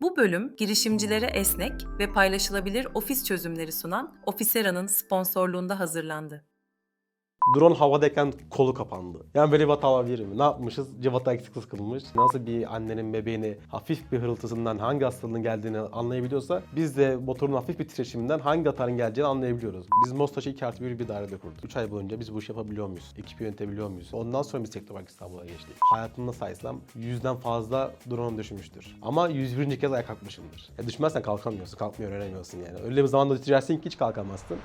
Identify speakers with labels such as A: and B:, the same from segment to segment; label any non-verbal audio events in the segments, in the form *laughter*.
A: Bu bölüm girişimcilere esnek ve paylaşılabilir ofis çözümleri sunan Ofisera'nın sponsorluğunda hazırlandı.
B: Drone havadayken kolu kapandı. Yani böyle bir hata olabilir mi? Ne yapmışız? Cıvata eksik kılmış. Nasıl bir annenin bebeğini hafif bir hırıltısından hangi hastalığın geldiğini anlayabiliyorsa biz de motorun hafif bir titreşiminden hangi hatanın geleceğini anlayabiliyoruz. Biz Mostaş'ı 2 artı 1 bir dairede kurduk. 3 ay boyunca biz bu işi yapabiliyor muyuz? Ekip yönetebiliyor muyuz? Ondan sonra biz Teknopark İstanbul'a geçtik. Hayatımda saysam yüzden fazla drone düşmüştür. Ama 101. kez ayağa kalkmışımdır. Ya düşmezsen kalkamıyorsun, kalkmayı öğrenemiyorsun yani. Öyle bir zamanda düşersin ki hiç kalkamazsın.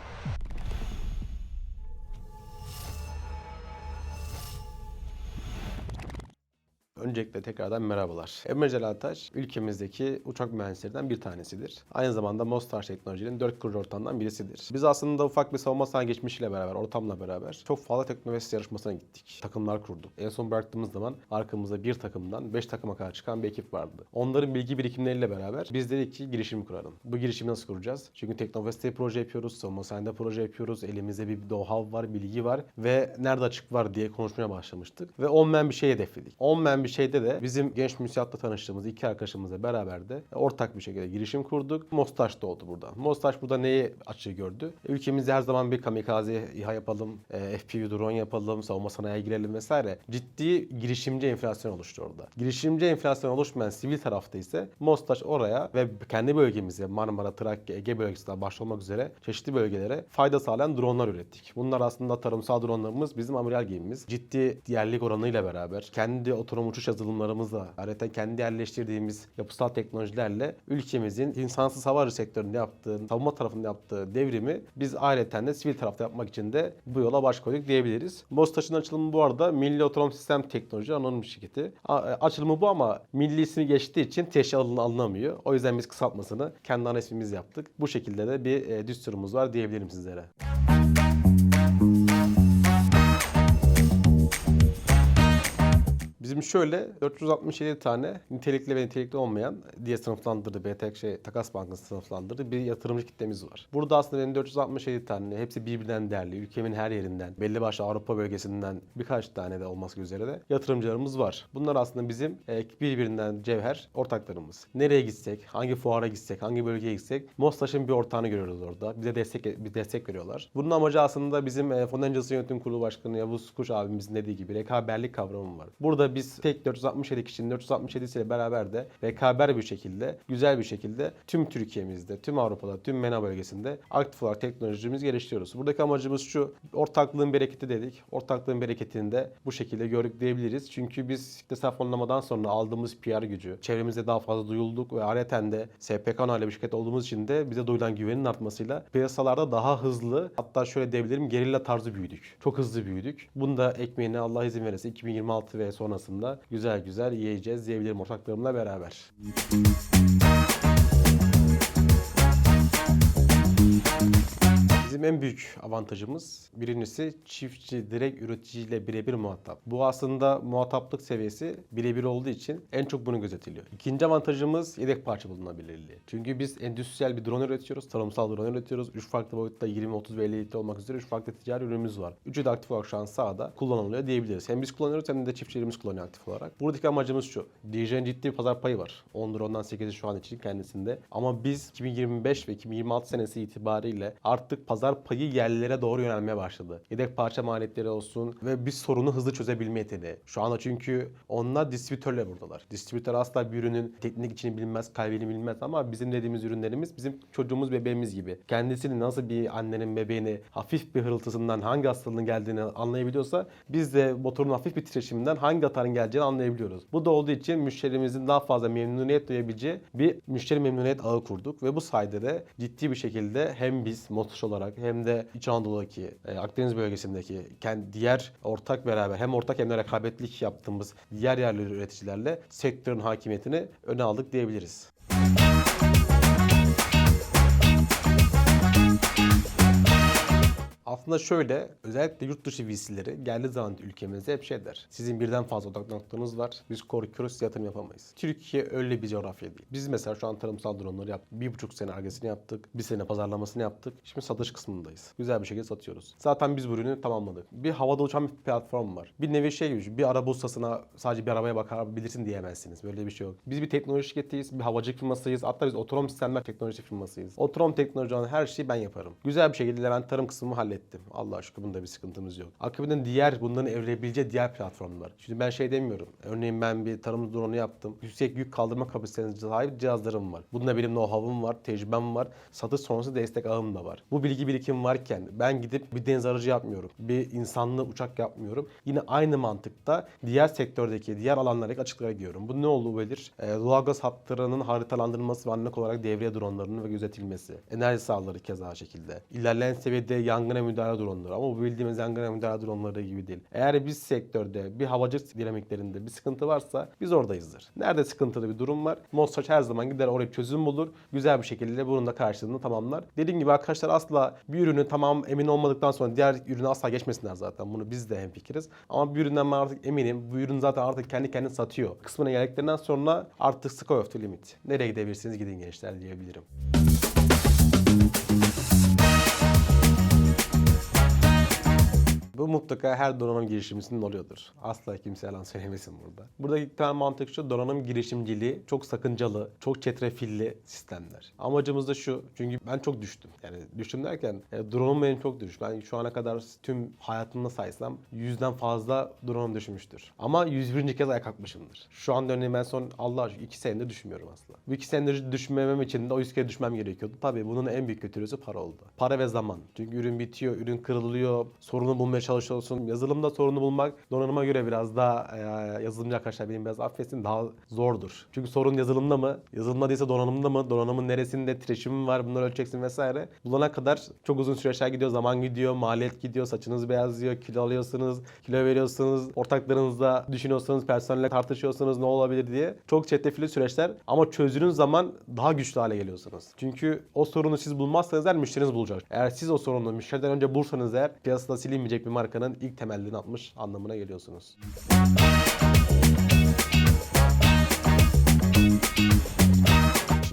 B: Öncelikle tekrardan merhabalar. Emre Celal Taş, ülkemizdeki uçak mühendislerinden bir tanesidir. Aynı zamanda Mostar Teknoloji'nin dört kurucu ortağından birisidir. Biz aslında ufak bir savunma sanayi geçmişiyle beraber, ortamla beraber çok fazla teknoloji yarışmasına gittik. Takımlar kurduk. En son bıraktığımız zaman arkamızda bir takımdan beş takıma kadar çıkan bir ekip vardı. Onların bilgi birikimleriyle beraber biz dedik ki girişim kuralım. Bu girişimi nasıl kuracağız? Çünkü Teknofest'te proje yapıyoruz, savunma sanayinde proje yapıyoruz, elimizde bir know-how var, bilgi var ve nerede açık var diye konuşmaya başlamıştık. Ve olmayan bir şey hedefledik. Olmayan bir şeyde de bizim genç müsiatla tanıştığımız iki arkadaşımızla beraber de ortak bir şekilde girişim kurduk. Mostaş doğdu burada. Mostaş burada neyi açığı gördü? Ülkemizde her zaman bir kamikaze İHA yapalım, e, FPV drone yapalım, savunma sanayiye girelim vesaire. Ciddi girişimci enflasyon oluştu orada. Girişimci enflasyon oluşmayan sivil tarafta ise Mostaş oraya ve kendi bölgemize Marmara, Trakya, Ege bölgesinden başta olmak üzere çeşitli bölgelere fayda sağlayan dronlar ürettik. Bunlar aslında tarımsal dronlarımız bizim amiral gemimiz. Ciddi yerlik oranıyla beraber kendi otonom uçuş yazılımlarımızla ayrıca kendi yerleştirdiğimiz yapısal teknolojilerle ülkemizin insansız hava aracı sektöründe yaptığı, savunma tarafında yaptığı devrimi biz ayrıca de sivil tarafta yapmak için de bu yola baş koyduk diyebiliriz. Mostaş'ın açılımı bu arada Milli Otonom Sistem Teknoloji Anonim Şirketi. E, Açılımı bu ama milli ismi geçtiği için teşhir alın- alınamıyor. O yüzden biz kısaltmasını kendi ana ismimiz yaptık. Bu şekilde de bir e, düsturumuz var diyebilirim sizlere. Bizim şöyle 467 tane nitelikli ve nitelikli olmayan diye sınıflandırdığı BTK şey, Takas Bank'ın sınıflandırdığı bir yatırımcı kitlemiz var. Burada aslında benim 467 tane hepsi birbirinden değerli, ülkemin her yerinden, belli başlı Avrupa bölgesinden birkaç tane de olmak üzere de yatırımcılarımız var. Bunlar aslında bizim e, birbirinden cevher ortaklarımız. Nereye gitsek, hangi fuara gitsek, hangi bölgeye gitsek Mostaş'ın bir ortağını görüyoruz orada. Bize destek bir destek veriyorlar. Bunun amacı aslında bizim e, Agency Yönetim Kurulu Başkanı Yavuz Kuş abimizin dediği gibi rekaberlik kavramı var. Burada biz tek 467 kişinin 467 ile beraber de rekaber bir şekilde, güzel bir şekilde tüm Türkiye'mizde, tüm Avrupa'da, tüm MENA bölgesinde aktif olarak teknolojimizi geliştiriyoruz. Buradaki amacımız şu, ortaklığın bereketi dedik. Ortaklığın bereketini de bu şekilde gördük diyebiliriz. Çünkü biz kitlesel fonlamadan sonra aldığımız PR gücü, çevremizde daha fazla duyulduk ve ayrıca de SPK onaylı bir şirket olduğumuz için de bize duyulan güvenin artmasıyla piyasalarda daha hızlı, hatta şöyle diyebilirim gerilla tarzı büyüdük. Çok hızlı büyüdük. Bunu da ekmeğini Allah izin verirse 2026 ve sonrasında güzel güzel yiyeceğiz diyebilirim ortaklarımla beraber. Bizim en büyük avantajımız birincisi çiftçi direkt üreticiyle birebir muhatap. Bu aslında muhataplık seviyesi birebir olduğu için en çok bunu gözetiliyor. İkinci avantajımız yedek parça bulunabilirliği. Çünkü biz endüstriyel bir drone üretiyoruz, tarımsal drone üretiyoruz. 3 farklı boyutta 20, 30 ve 50 litre olmak üzere 3 farklı ticari ürünümüz var. Üçü de aktif olarak şu an sahada kullanılıyor diyebiliriz. Hem biz kullanıyoruz hem de çiftçilerimiz kullanıyor aktif olarak. Buradaki amacımız şu. DJ'nin ciddi bir pazar payı var. 10 drone'dan 8'i şu an için kendisinde. Ama biz 2025 ve 2026 senesi itibariyle artık pazar payı yerlere doğru yönelmeye başladı. Yedek parça maliyetleri olsun ve bir sorunu hızlı çözebilme yeteneği. Şu anda çünkü onlar distribütörle buradalar. Distribütör asla bir ürünün teknik içini bilmez, kalbini bilmez ama bizim dediğimiz ürünlerimiz bizim çocuğumuz, bebeğimiz gibi. Kendisini nasıl bir annenin bebeğini hafif bir hırıltısından hangi hastalığın geldiğini anlayabiliyorsa biz de motorun hafif bir titreşiminden hangi hatanın geleceğini anlayabiliyoruz. Bu da olduğu için müşterimizin daha fazla memnuniyet duyabileceği bir müşteri memnuniyet ağı kurduk ve bu sayede de ciddi bir şekilde hem biz Motoş olarak hem de İç Anadolu'daki, e, Akdeniz bölgesindeki kendi diğer ortak beraber hem ortak hem de rekabetlik yaptığımız diğer yerli üreticilerle sektörün hakimiyetini öne aldık diyebiliriz. Aslında şöyle özellikle yurt dışı VC'leri geldiği zaman ülkemize hep şey der. Sizin birden fazla odak noktanız var. Biz korkuyoruz yatırım yapamayız. Türkiye öyle bir coğrafya değil. Biz mesela şu an tarımsal dronları yaptık. Bir buçuk sene argesini yaptık. Bir sene pazarlamasını yaptık. Şimdi satış kısmındayız. Güzel bir şekilde satıyoruz. Zaten biz bu ürünü tamamladık. Bir havada uçan bir platform var. Bir nevi şey gibi. Bir araba ustasına sadece bir arabaya bakabilirsin diyemezsiniz. Böyle bir şey yok. Biz bir teknoloji şirketiyiz. Bir havacılık firmasıyız. Hatta biz otonom sistemler teknoloji firmasıyız. Otonom teknoloji olan her şeyi ben yaparım. Güzel bir şekilde ben tarım kısmını hallettim. Allah'a şükür bunda bir sıkıntımız yok. Akabinde diğer bunların evrilebileceği diğer platformlar. Şimdi ben şey demiyorum. Örneğin ben bir tarım dronu yaptım. Yüksek yük kaldırma kapasitesine sahip cihazlarım var. Bunda benim know-how'um var, tecrübem var. Satış sonrası destek ağım da var. Bu bilgi birikimi varken ben gidip bir deniz aracı yapmıyorum. Bir insanlı uçak yapmıyorum. Yine aynı mantıkta diğer sektördeki, diğer alanlardaki açıklara gidiyorum. Bu ne olabilir? E, doğalgaz hatlarının haritalandırılması ve anlık olarak devreye dronlarının ve gözetilmesi. Enerji sahaları keza şekilde. İlerleyen seviyede yangına müdahale dronları ama bu bildiğimiz yangına müdahale dronları gibi değil. Eğer biz sektörde bir havacılık dinamiklerinde bir sıkıntı varsa biz oradayızdır. Nerede sıkıntılı bir durum var? Mostaş her zaman gider oraya çözüm bulur. Güzel bir şekilde bunun da karşılığını tamamlar. Dediğim gibi arkadaşlar asla bir ürünü tamam emin olmadıktan sonra diğer ürüne asla geçmesinler zaten. Bunu biz de hemfikiriz. Ama bir üründen ben artık eminim. Bu ürün zaten artık kendi kendini satıyor. Kısmına geldiklerinden sonra artık sky of the limit. Nereye gidebilirsiniz gidin gençler diyebilirim. Bu mutlaka her donanım girişimcisinin oluyordur. Asla kimse yalan söylemesin burada. Buradaki temel mantık şu, donanım girişimciliği çok sakıncalı, çok çetrefilli sistemler. Amacımız da şu, çünkü ben çok düştüm. Yani düştüm derken, e, drone'um benim çok düştü. Ben şu ana kadar tüm hayatımda saysam yüzden fazla drone'um düşmüştür. Ama 101. kez ayağa kalkmışımdır. Şu anda örneğin ben son Allah aşkına 2 senedir düşmüyorum aslında. Bu 2 senedir düşmemem için de o 100 kere düşmem gerekiyordu. Tabii bunun en büyük götürücüsü para oldu. Para ve zaman. Çünkü ürün bitiyor, ürün kırılıyor, sorunu bulmaya çalışıyorsun. Yazılımda sorunu bulmak donanıma göre biraz daha e, yazılımcı arkadaşlar benim biraz affetsin daha zordur. Çünkü sorun yazılımda mı? Yazılımda değilse donanımda mı? Donanımın neresinde titreşimi var? Bunları ölçeceksin vesaire. Bulana kadar çok uzun süreçler gidiyor, zaman gidiyor, maliyet gidiyor, saçınız beyazlıyor, kilo alıyorsunuz, kilo veriyorsunuz, ortaklarınızla düşünüyorsunuz, personelle tartışıyorsunuz ne olabilir diye. Çok çetrefilli süreçler ama çözdüğünüz zaman daha güçlü hale geliyorsunuz. Çünkü o sorunu siz bulmazsanız eğer müşteriniz bulacak. Eğer siz o sorunu müşteriden önce bulursanız eğer piyasada silinmeyecek bir markanın ilk temellerini atmış anlamına geliyorsunuz.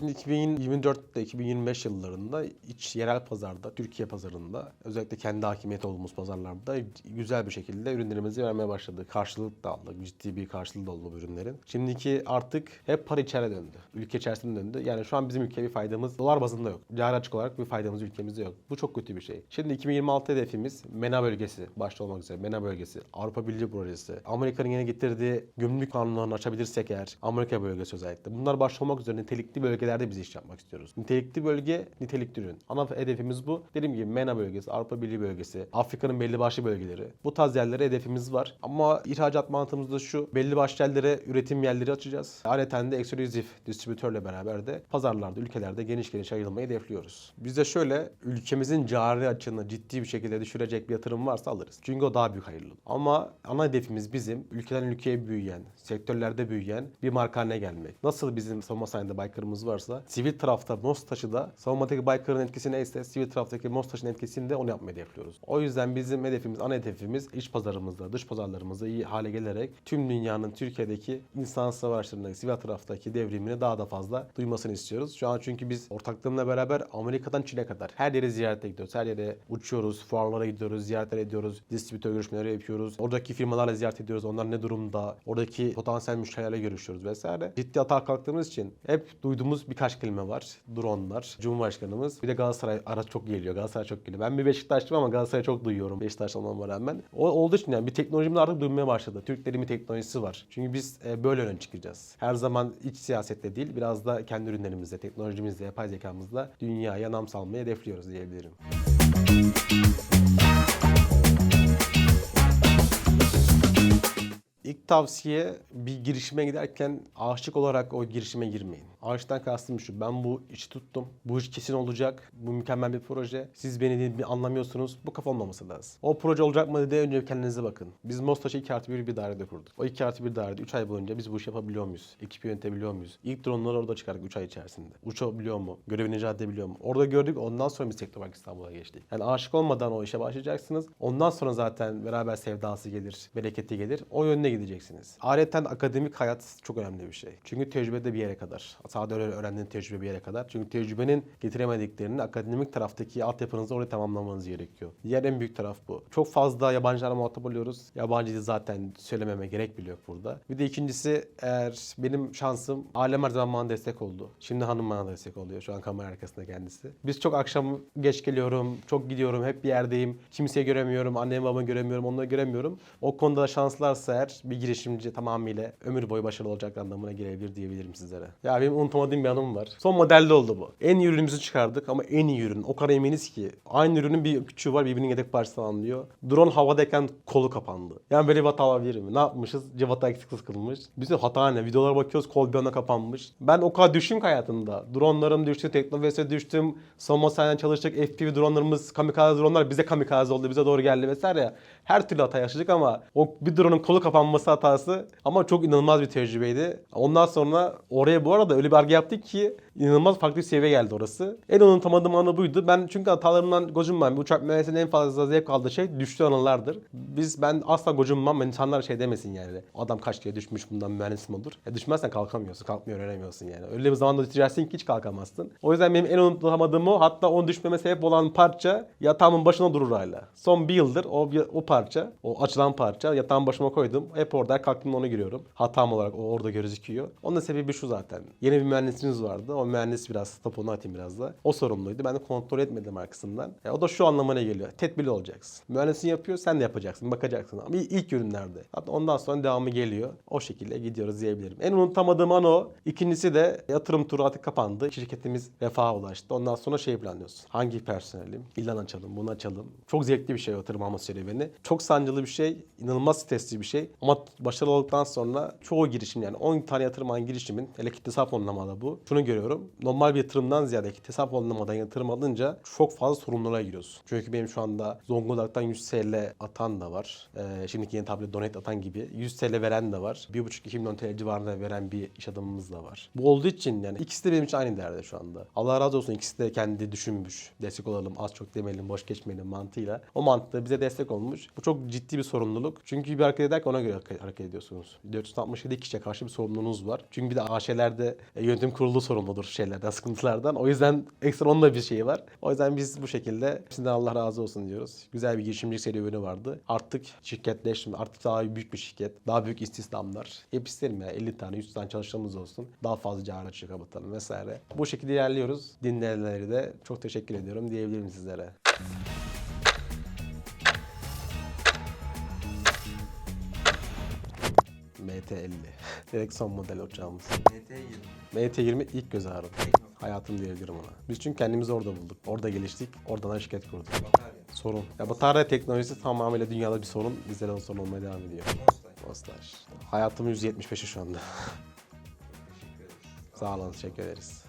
B: Şimdi 2024'te 2025 yıllarında iç yerel pazarda, Türkiye pazarında özellikle kendi hakimiyet olduğumuz pazarlarda güzel bir şekilde ürünlerimizi vermeye başladık. Karşılık da aldık. Ciddi bir karşılığı da oldu bu ürünlerin. Şimdiki artık hep para içeri döndü. Ülke içerisinde döndü. Yani şu an bizim ülkeye bir faydamız dolar bazında yok. Cari açık olarak bir faydamız ülkemizde yok. Bu çok kötü bir şey. Şimdi 2026 hedefimiz MENA bölgesi başta olmak üzere MENA bölgesi, Avrupa Birliği projesi, Amerika'nın yeni getirdiği gümrük kanunlarını açabilirsek eğer Amerika bölgesi özellikle. Bunlar başta olmak üzere nitelikli bölgelerde biz iş yapmak istiyoruz. Nitelikli bölge, nitelikli ürün. Ana hedefimiz bu. Dediğim gibi MENA bölgesi, Avrupa Birliği bölgesi, Afrika'nın belli başlı bölgeleri. Bu tarz yerlere hedefimiz var. Ama ihracat mantığımız da şu. Belli başlı yerlere üretim yerleri açacağız. Ayrıca de ekskluzif distribütörle beraber de pazarlarda, ülkelerde geniş geniş yayılmayı hedefliyoruz. Biz de şöyle ülkemizin cari açığını ciddi bir şekilde düşürecek bir yatırım varsa alırız. Çünkü o daha büyük hayırlı. Ama ana hedefimiz bizim ülkeden ülkeye büyüyen, sektörlerde büyüyen bir marka haline gelmek. Nasıl bizim savunma sanayinde Baykar'ımız varsa sivil tarafta MOSTAŞ'ı da savunmadaki Baykar'ın etkisi neyse sivil taraftaki MOSTAŞ'ın etkisini de onu yapmayı hedefliyoruz. O yüzden bizim hedefimiz, ana hedefimiz iç pazarımızda, dış pazarlarımızda iyi hale gelerek tüm dünyanın Türkiye'deki insan savaşlarındaki sivil taraftaki devrimini daha da fazla duymasını istiyoruz. Şu an çünkü biz ortaklığımla beraber Amerika'dan Çin'e kadar her yere ziyarete gidiyoruz. Her yere uçuyoruz, fuarlara gidiyoruz, ziyaretler ediyoruz, distribütör görüşmeleri yapıyoruz. Oradaki firmalarla ziyaret ediyoruz. Onlar ne durumda? Oradaki potansiyel müşterilerle görüşüyoruz vesaire. Ciddi atağa kalktığımız için hep duyduğumuz birkaç kelime var. Dronlar, Cumhurbaşkanımız. Bir de Galatasaray ara çok geliyor. Galatasaray çok geliyor. Ben bir Beşiktaşlıyım ama Galatasaray'ı çok duyuyorum. Beşiktaşlı olmama rağmen. O olduğu için yani bir teknolojimiz artık duymaya başladı. Türklerin bir teknolojisi var. Çünkü biz e, böyle öne çıkacağız. Her zaman iç siyasette değil, biraz da kendi ürünlerimizle, teknolojimizle, yapay zekamızla dünyaya nam salmayı hedefliyoruz diyebilirim. İlk tavsiye bir girişime giderken aşık olarak o girişime girmeyin. Aşıktan kastım şu. Ben bu işi tuttum. Bu iş kesin olacak. Bu mükemmel bir proje. Siz beni bir anlamıyorsunuz. Bu kafa olmaması lazım. O proje olacak mı diye önce kendinize bakın. Biz Mostaş'ı 2 artı 1 bir dairede kurduk. O 2 artı 1 dairede 3 ay boyunca biz bu işi yapabiliyor muyuz? Ekip yönetebiliyor muyuz? İlk droneları orada çıkardık 3 ay içerisinde. Uçabiliyor mu? Görevini icra edebiliyor mu? Orada gördük. Ondan sonra biz Teknopark İstanbul'a geçtik. Yani aşık olmadan o işe başlayacaksınız. Ondan sonra zaten beraber sevdası gelir, bereketi gelir. O yönde gideceksiniz. Ayrıca akademik hayat çok önemli bir şey. Çünkü tecrübe de bir yere kadar. Sadece öyle öğrendiğin tecrübe bir yere kadar. Çünkü tecrübenin getiremediklerini akademik taraftaki altyapınızı oraya tamamlamanız gerekiyor. Diğer en büyük taraf bu. Çok fazla yabancılarla muhatap oluyoruz. Yabancı zaten söylememe gerek bile yok burada. Bir de ikincisi eğer benim şansım ailem her zaman bana destek oldu. Şimdi hanım bana destek oluyor. Şu an kamera arkasında kendisi. Biz çok akşam geç geliyorum, çok gidiyorum, hep bir yerdeyim. Kimseyi göremiyorum, annemi babamı göremiyorum, onları göremiyorum. O konuda şanslarsa eğer bir girişimci tamamıyla ömür boyu başarılı olacak anlamına gelebilir diyebilirim sizlere. Ya benim unutamadığım bir anım var. Son modelde oldu bu. En iyi ürünümüzü çıkardık ama en iyi ürün. O kadar eminiz ki. Aynı ürünün bir küçüğü var birbirinin yedek parçasını anlıyor. Drone havadayken kolu kapandı. Yani böyle bir hata olabilir mi? Ne yapmışız? Cıvata eksik sıkılmış. Bizim hata ne? Videolara bakıyoruz kol bir anda kapanmış. Ben o kadar düştüm ki hayatımda. Dronelarım düştü, Teknoves'e düştüm. Savunma sahiden çalıştık. FPV dronelarımız, kamikaze dronelar bize kamikaze oldu. Bize doğru geldi vesaire. Her türlü hata yaşadık ama o bir drone'un kolu kapanması hatası ama çok inanılmaz bir tecrübeydi. Ondan sonra oraya bu arada öyle bir arge yaptık ki inanılmaz farklı bir seviye geldi orası. En unutamadığım anı buydu. Ben çünkü hatalarımdan gocunmam. Bir uçak mühendisliğinin en fazla zevk aldığı şey düştüğü anılardır. Biz ben asla gocunmam. İnsanlar şey demesin yani. Adam kaç kere düşmüş bundan mühendis mi olur? E düşmezsen kalkamıyorsun. Kalkmayı öğrenemiyorsun yani. Öyle bir zamanda düşeceksin ki hiç kalkamazsın. O yüzden benim en unutamadığım o. Hatta onun düşmeme sebep olan parça yatağımın başına durur hala. Son bir yıldır o, o parça, o açılan parça yatağın başıma koydum. Hep orada kalktığımda onu giriyorum. Hatam olarak o orada gözüküyor. Onun da sebebi şu zaten. Yeni bir mühendisimiz vardı. O mühendis biraz topunu atayım biraz da. O sorumluydu. Ben de kontrol etmedim arkasından. E, o da şu anlamına geliyor. Tedbirli olacaksın. Mühendisin yapıyor sen de yapacaksın. Bakacaksın. Ama ilk ürünlerde. Hatta ondan sonra devamı geliyor. O şekilde gidiyoruz diyebilirim. En unutamadığım an o. İkincisi de yatırım turu artık kapandı. Şirketimiz refaha ulaştı. Ondan sonra şey planlıyorsun. Hangi personelim? İlan açalım, bunu açalım. Çok zevkli bir şey yatırım alma serüveni. Çok sancılı bir şey. inanılmaz stresli bir şey. Ama başarılı olduktan sonra çoğu girişim yani 10 tane yatırım alan girişimin hele kitle hesap fonlamada bu. Şunu görüyorum. Normal bir yatırımdan ziyade kitle hesap fonlamadan yatırım alınca çok fazla sorumluluğa giriyorsun. Çünkü benim şu anda Zonguldak'tan 100 TL atan da var. Ee, şimdiki yeni tablet donate atan gibi 100 TL veren de var. 1,5-2 milyon TL civarında veren bir iş adamımız da var. Bu olduğu için yani ikisi de benim için aynı değerde şu anda. Allah razı olsun ikisi de kendi düşünmüş. Destek olalım, az çok demeyelim, boş geçmeyelim mantığıyla. O mantıkla bize destek olmuş. Bu çok ciddi bir sorumluluk. Çünkü bir hareket ederken ona göre hareket- ediyorsunuz. 467 kişiye karşı bir sorumluluğunuz var. Çünkü bir de AŞ'lerde e, yönetim kurulu sorumludur şeylerden, sıkıntılardan. O yüzden ekstra onun da bir şeyi var. O yüzden biz bu şekilde hepsinden Allah razı olsun diyoruz. Güzel bir girişimcilik serüveni vardı. Artık şirketleşme, artık daha büyük bir şirket, daha büyük istihdamlar. Hep isterim ya 50 tane, 100 tane çalışanımız olsun. Daha fazla cari açığı kapatalım vesaire. Bu şekilde ilerliyoruz. Dinleyenlere de çok teşekkür ediyorum diyebilirim sizlere. MT50. *laughs* Direkt son model uçağımız. MT20 ilk göz ağrım. Hayatım diyebilirim ona. Biz çünkü kendimizi orada bulduk. Orada geliştik. Oradan da şirket kurduk. Sorun. Ya batarya teknolojisi tamamıyla dünyada bir sorun. Bizde de o sorun olmaya devam ediyor. Dostlar. Hayatımın %75'i şu anda. Sağ olun. Teşekkür ederiz.